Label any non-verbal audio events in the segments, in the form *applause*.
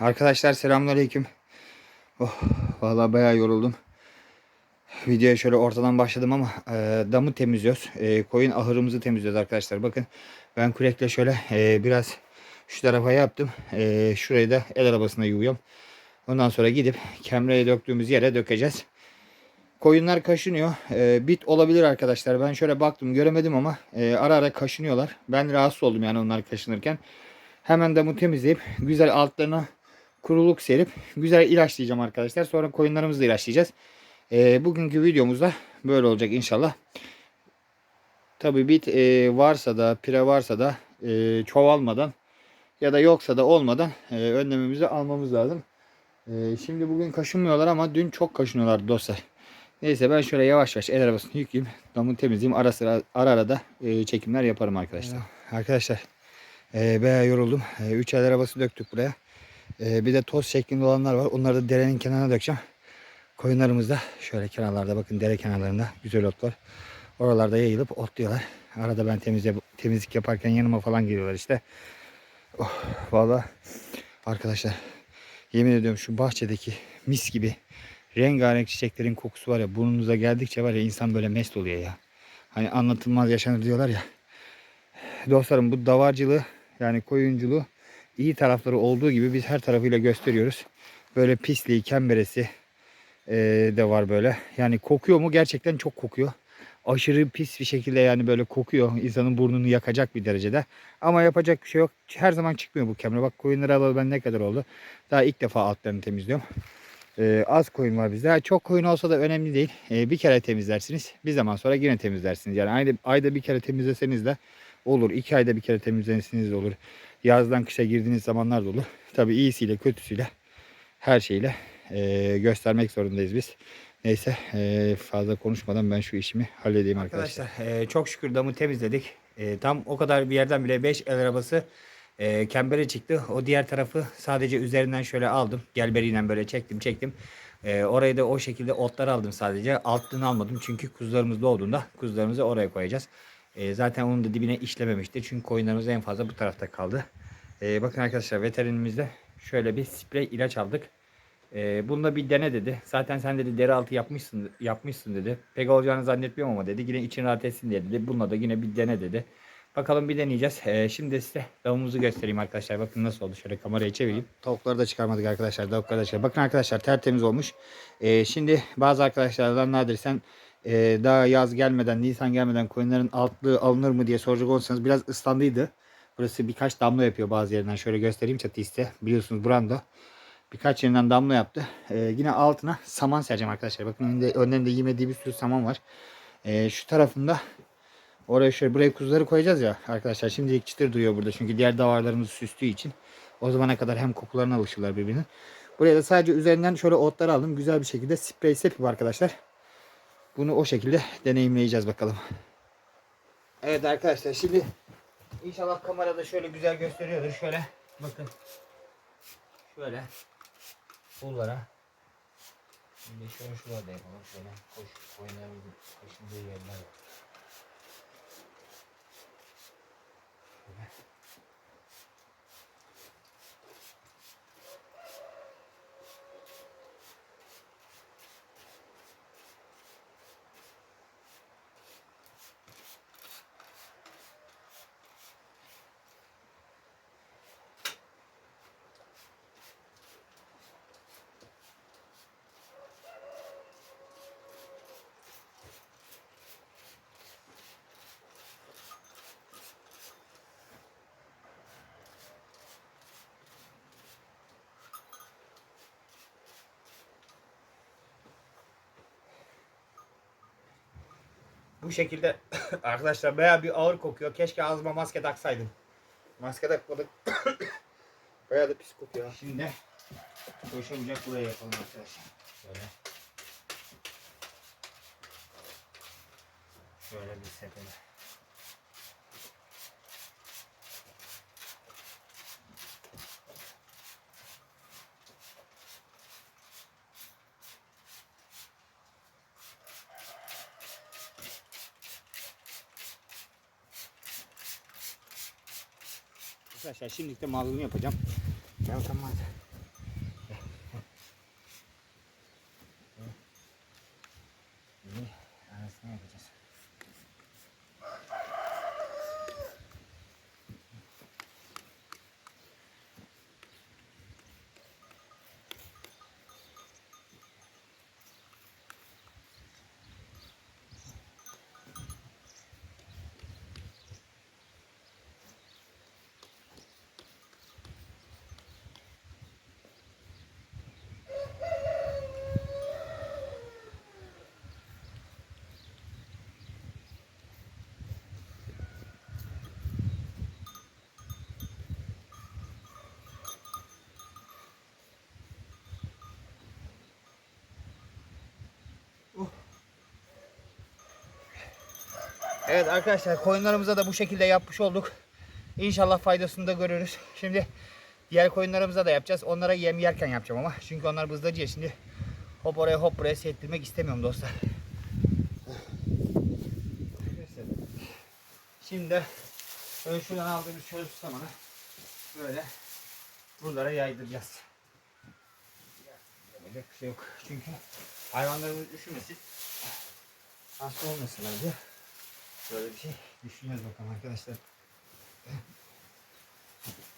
Arkadaşlar selamünaleyküm. Oh, vallahi bayağı yoruldum. Videoya şöyle ortadan başladım ama e, damı temizliyoruz. E, koyun ahırımızı temizliyoruz arkadaşlar. Bakın ben kürekle şöyle e, biraz şu tarafa yaptım. E, şurayı da el arabasına yuvuyorum. Ondan sonra gidip kemreye döktüğümüz yere dökeceğiz. Koyunlar kaşınıyor. E, bit olabilir arkadaşlar. Ben şöyle baktım göremedim ama e, ara ara kaşınıyorlar. Ben rahatsız oldum yani onlar kaşınırken. Hemen damı temizleyip güzel altlarına kuruluk serip güzel ilaçlayacağım arkadaşlar. Sonra koyunlarımızı da ilaçlayacağız. E, bugünkü videomuzda böyle olacak inşallah. Tabi bit e, varsa da pire varsa da e, çoğalmadan ya da yoksa da olmadan e, önlememizi almamız lazım. E, şimdi bugün kaşınmıyorlar ama dün çok kaşınıyorlar dostlar. Neyse ben şöyle yavaş yavaş el arabasını yükleyeyim. Damı temizleyeyim. Ara sıra ara ara da e, çekimler yaparım arkadaşlar. Arkadaşlar e, bayağı yoruldum. 3 el arabası döktük buraya. E, bir de toz şeklinde olanlar var. Onları da derenin kenarına dökeceğim. Koyunlarımız da şöyle kenarlarda bakın dere kenarlarında güzel ot var. Oralarda yayılıp otluyorlar. Arada ben temizle, temizlik yaparken yanıma falan geliyorlar işte. Oh, Valla arkadaşlar yemin ediyorum şu bahçedeki mis gibi rengarenk çiçeklerin kokusu var ya burnunuza geldikçe var ya insan böyle mest oluyor ya. Hani anlatılmaz yaşanır diyorlar ya. Dostlarım bu davarcılığı yani koyunculuğu iyi tarafları olduğu gibi biz her tarafıyla gösteriyoruz. Böyle pisliği, kemberesi e, de var böyle. Yani kokuyor mu? Gerçekten çok kokuyor. Aşırı pis bir şekilde yani böyle kokuyor. İnsanın burnunu yakacak bir derecede. Ama yapacak bir şey yok. Her zaman çıkmıyor bu kemre. Bak koyunları alalı ben ne kadar oldu. Daha ilk defa altlarını temizliyorum. Ee, az koyun var bizde. Çok koyun olsa da önemli değil. Ee, bir kere temizlersiniz. Bir zaman sonra yine temizlersiniz. Yani ayda, ayda bir kere temizleseniz de olur. İki ayda bir kere temizleseniz de olur. Yazdan kışa girdiğiniz zamanlar da olur. *laughs* Tabii iyisiyle kötüsüyle her şeyle e, göstermek zorundayız biz. Neyse e, fazla konuşmadan ben şu işimi halledeyim arkadaşlar. e, çok şükür damı temizledik. E, tam o kadar bir yerden bile 5 el arabası e, kembere çıktı. O diğer tarafı sadece üzerinden şöyle aldım. Gelberiyle böyle çektim çektim. E, orayı da o şekilde otları aldım sadece. Altlığını almadım çünkü kuzularımız doğduğunda kuzularımızı oraya koyacağız. E, zaten onun da dibine işlememişti. Çünkü koyunlarımız en fazla bu tarafta kaldı. E, bakın arkadaşlar veterinimizde şöyle bir sprey ilaç aldık. E, bunu da bir dene dedi. Zaten sen dedi deri altı yapmışsın yapmışsın dedi. Pek olacağını zannetmiyorum ama dedi. Yine için rahat etsin diye dedi. Bununla da yine bir dene dedi. Bakalım bir deneyeceğiz. E, şimdi size davumuzu göstereyim arkadaşlar. Bakın nasıl oldu. Şöyle kamerayı çevireyim. Tavukları da çıkarmadık arkadaşlar. Tavukları da çıkarmadık. Bakın arkadaşlar tertemiz olmuş. E, şimdi bazı arkadaşlardan nadir sen e, daha yaz gelmeden, Nisan gelmeden koyunların altlığı alınır mı diye soracak olursanız biraz ıslandıydı. Burası birkaç damla yapıyor bazı yerinden. Şöyle göstereyim çatı iste. Biliyorsunuz brando. Birkaç yerinden damla yaptı. Ee, yine altına saman sereceğim arkadaşlar. Bakın önünde, önlerinde yemediği bir sürü saman var. Ee, şu tarafında oraya şöyle buraya kuzuları koyacağız ya arkadaşlar. Şimdilik çıtır duyuyor burada. Çünkü diğer davarlarımızı süstüğü için. O zamana kadar hem kokularına alışırlar birbirine. Buraya da sadece üzerinden şöyle otları aldım. Güzel bir şekilde sprey sepip arkadaşlar. Bunu o şekilde deneyimleyeceğiz bakalım. Evet arkadaşlar şimdi inşallah kamerada şöyle güzel gösteriyordur. Şöyle bakın. Şöyle pullara. Şimdi şöyle şurada yapalım. Şöyle koş, koyunlarımızın koşunduğu yerler var. Şöyle. Bu şekilde *laughs* arkadaşlar bayağı bir ağır kokuyor. Keşke ağzıma maske taksaydım. Maske takmadık. *coughs* bayağı da pis kokuyor. Şimdi koşa bucak buraya yapalım arkadaşlar. Şöyle. Şöyle bir sepete. Arkadaşlar şimdi de malzeme yapacağım. Gel tamam. Evet arkadaşlar koyunlarımıza da bu şekilde yapmış olduk. İnşallah faydasını da görürüz. Şimdi diğer koyunlarımıza da yapacağız. Onlara yem yerken yapacağım ama. Çünkü onlar bızdacı ya şimdi. Hop oraya hop buraya seyrettirmek istemiyorum dostlar. Şimdi şöyle şuradan aldığımız şöyle samanı böyle buralara yaydıracağız. Yapacak bir şey yok. Çünkü hayvanlarımız üşümesin. Hasta olmasınlar diye. Böyle bir şey düşünüyoruz bakalım arkadaşlar.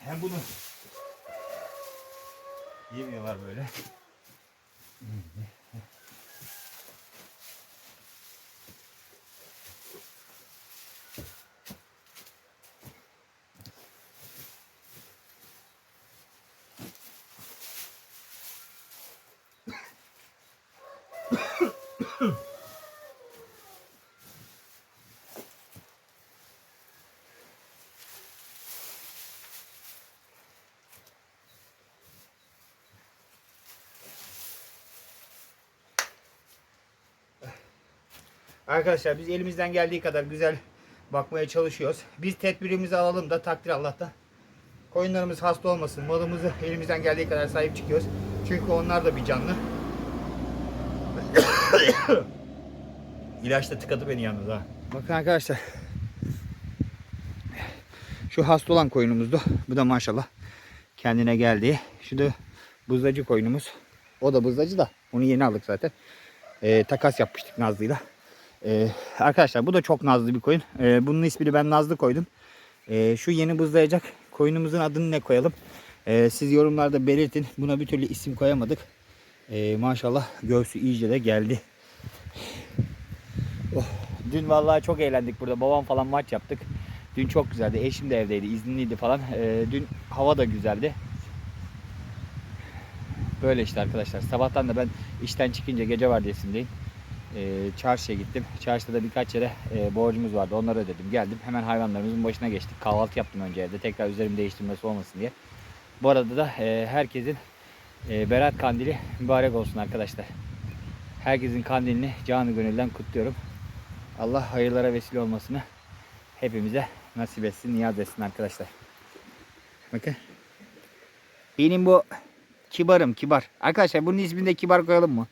Hem bunu yemiyorlar böyle. Arkadaşlar biz elimizden geldiği kadar güzel bakmaya çalışıyoruz. Biz tedbirimizi alalım da takdir Allah'tan. Koyunlarımız hasta olmasın. Malımızı elimizden geldiği kadar sahip çıkıyoruz. Çünkü onlar da bir canlı. *coughs* İlaç da tıkadı beni yalnız ha. Bakın arkadaşlar. Şu hasta olan koyunumuzdu. Bu da maşallah kendine geldi. Şu da buzlacı koyunumuz. O da buzlacı da. Onu yeni aldık zaten. Ee, takas yapmıştık Nazlı'yla. Ee, arkadaşlar bu da çok nazlı bir koyun. Ee, bunun ismini ben Nazlı koydum. Ee, şu yeni buzlayacak koyunumuzun adını ne koyalım? Ee, siz yorumlarda belirtin. Buna bir türlü isim koyamadık. Ee, maşallah göğsü iyice de geldi. Oh, dün vallahi çok eğlendik burada. Babam falan maç yaptık. Dün çok güzeldi. Eşim de evdeydi. izinliydi falan. Ee, dün hava da güzeldi. Böyle işte arkadaşlar. Sabahtan da ben işten çıkınca gece vardiyasındayım. Ee, çarşıya gittim. Çarşıda da birkaç yere e, borcumuz vardı. Onları ödedim. Geldim. Hemen hayvanlarımızın başına geçtik. Kahvaltı yaptım önce evde. Tekrar üzerimi değiştirmesi olmasın diye. Bu arada da e, herkesin e, Berat Kandili mübarek olsun arkadaşlar. Herkesin kandilini canı gönülden kutluyorum. Allah hayırlara vesile olmasını hepimize nasip etsin, niyaz etsin arkadaşlar. Bakın. Benim bu kibarım, kibar. Arkadaşlar bunun ismini de kibar koyalım mı?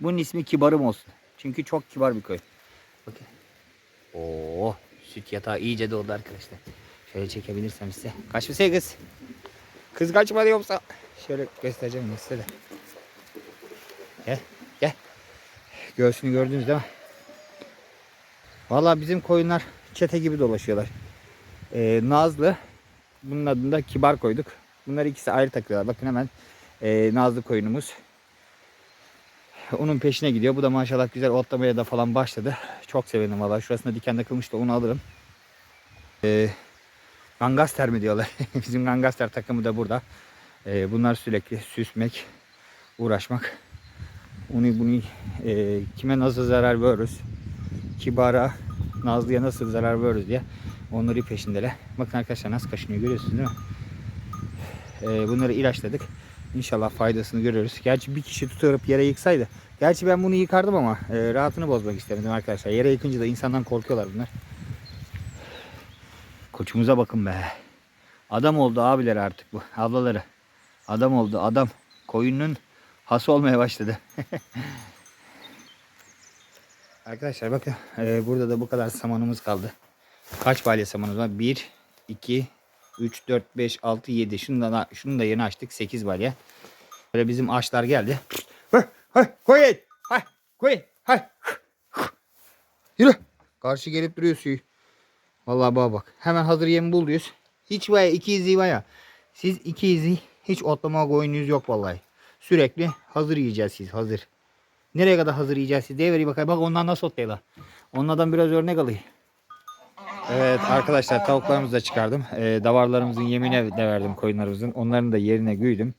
Bunun ismi kibarım olsun. Çünkü çok kibar bir köy. Bakın. Oo, süt yatağı iyice doldu arkadaşlar. Şöyle çekebilirsem size. Kaçmasaya kız. Kız kaçmadı yoksa. Şöyle göstereceğim size de. Gel, gel. Göğsünü gördünüz değil mi? Vallahi bizim koyunlar çete gibi dolaşıyorlar. Ee, Nazlı. Bunun adını da kibar koyduk. Bunlar ikisi ayrı takıyorlar. Bakın hemen ee, Nazlı koyunumuz. *laughs* Onun peşine gidiyor. Bu da maşallah güzel otlamaya da falan başladı. Çok sevindim valla. Şurasında diken takılmış da onu alırım. Ee, Gangaster mi diyorlar. *laughs* Bizim Gangaster takımı da burada. Ee, bunlar sürekli süsmek, uğraşmak. Onu bunu e, kime nasıl zarar veriyoruz? Kibara, Nazlı'ya nasıl zarar veriyoruz diye onları peşindeler. Bakın arkadaşlar nasıl kaşınıyor görüyorsunuz değil mi? Ee, bunları ilaçladık. İnşallah faydasını görürüz. Gerçi bir kişi tutup yere yıksaydı. Gerçi ben bunu yıkardım ama e, rahatını bozmak istemedim arkadaşlar. Yere yıkınca da insandan korkuyorlar bunlar. Koçumuza bakın be. Adam oldu abiler artık bu. Ablaları. Adam oldu adam. Koyunun hası olmaya başladı. *laughs* arkadaşlar bakın e, burada da bu kadar samanımız kaldı. Kaç balya samanımız var? 1, 2, 3, 4, 5, 6, 7. Şunu da, şunu da yeni açtık. 8 balya. Böyle bizim ağaçlar geldi. Hay, hay. Hay, koyun. Hay. Yürü. Karşı gelip duruyor suyu. Vallahi bak bak. Hemen hazır yemi bul diyoruz. Hiç var ya iki izi var ya. Siz iki izi hiç otlama koyunuz yok vallahi. Sürekli hazır yiyeceğiz siz hazır. Nereye kadar hazır yiyeceğiz siz? Deyivereyim bakayım. Bak ondan nasıl otlayla. Onlardan biraz örnek alayım. Evet arkadaşlar tavuklarımızı da çıkardım. Ee, davarlarımızın yemine de verdim koyunlarımızın. Onların da yerine güydüm.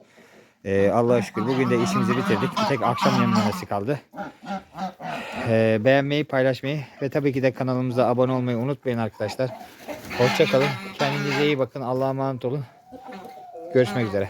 Ee, Allah'a şükür bugün de işimizi bitirdik. Bir tek akşam yemlemesi kaldı. Ee, beğenmeyi, paylaşmayı ve tabii ki de kanalımıza abone olmayı unutmayın arkadaşlar. Hoşçakalın. Kendinize iyi bakın. Allah'a emanet olun. Görüşmek üzere.